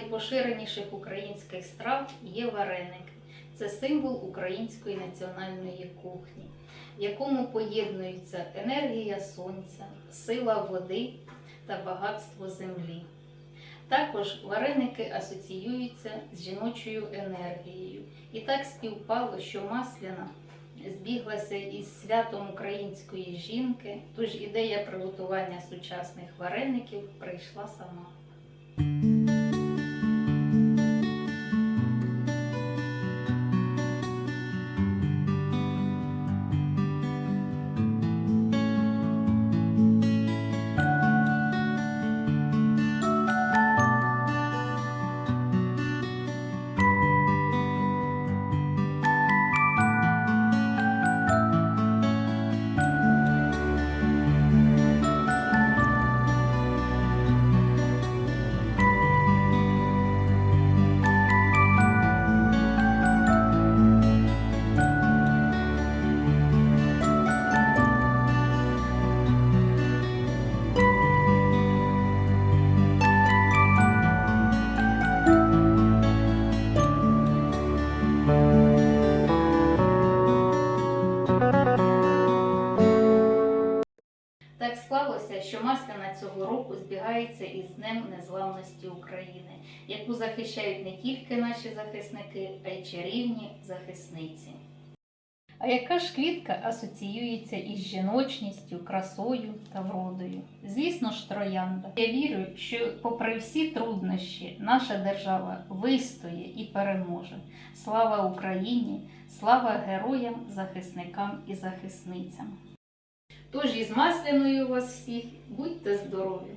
найпоширеніших українських страв є вареники. Це символ української національної кухні, в якому поєднуються енергія сонця, сила води та багатство землі. Також вареники асоціюються з жіночою енергією. І так співпало, що Масляна збіглася із святом української жінки, тож ідея приготування сучасних вареників прийшла сама. Так склалося, що Масляна цього року збігається із Днем Незламності України, яку захищають не тільки наші захисники, а й чарівні захисниці. А яка ж квітка асоціюється із жіночністю, красою та вродою? Звісно ж, троянда. Я вірю, що, попри всі труднощі, наша держава вистоє і переможе. Слава Україні! Слава героям, захисникам і захисницям! Тож із масляною вас всіх, будьте здорові!